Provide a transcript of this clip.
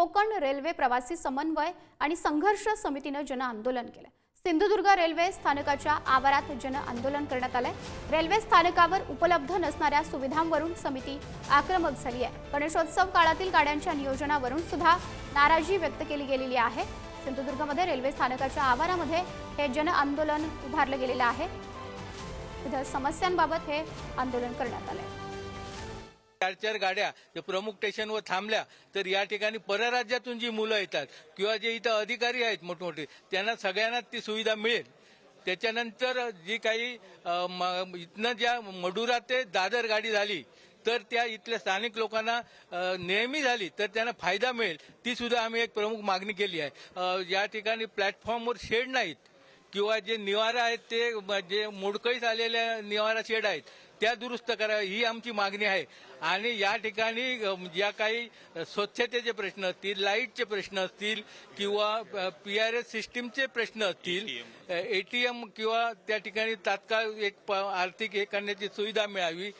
Konkan railway प्रवासी समन्वय आणि संघर्ष समितीनं जन आंदोलन केलं. सिंधुदुर्ग रेल्वे स्थानकाच्या आवारात जन आंदोलन करण्यात आलंय. रेल्वे स्थानकावर उपलब्ध नसणाऱ्या सुविधांवरून समिती आक्रमक झाली आहे. गणेशोत्सव काळातील गाड्यांच्या नियोजनावरून सुद्धा नाराजी व्यक्त केली गेलेली आहे. सिंधुदुर्गमध्ये रेल्वे स्थानकाच्या आवारामध्ये हे जन आंदोलन उभारलं गेलेलं आहे. विविध समस्यांबाबत हे आंदोलन करण्यात आलंय. चार चार गाड्या प्रमुख स्टेशनवर थांबल्या तर या ठिकाणी परराज्यातून जी मुलं येतात किंवा जे इथं अधिकारी आहेत मोठमोठे त्यांना सगळ्यांना ती सुविधा मिळेल. त्याच्यानंतर जी काही म- इथनं ज्या मडुरा ते दादर गाडी झाली तर त्या इथल्या स्थानिक लोकांना नेहमी झाली तर त्यांना फायदा मिळेल. ती सुद्धा आम्ही एक प्रमुख मागणी केली आहे. या ठिकाणी प्लॅटफॉर्मवर शेड नाहीत. किंवा जे निवारा आहेत ते जे मोडकळीस आलेल्या निवारा शेड आहेत त्या दुरुस्त करा ही आमची मागणी आहे. आणि या ठिकाणी ज्या काही स्वच्छतेचे प्रश्न असतील लाईटचे प्रश्न असतील किंवा पी आर एस सिस्टीमचे प्रश्न असतील एटीएम किंवा त्या ठिकाणी तात्काळ एक आर्थिक हे करण्याची सुविधा मिळावी.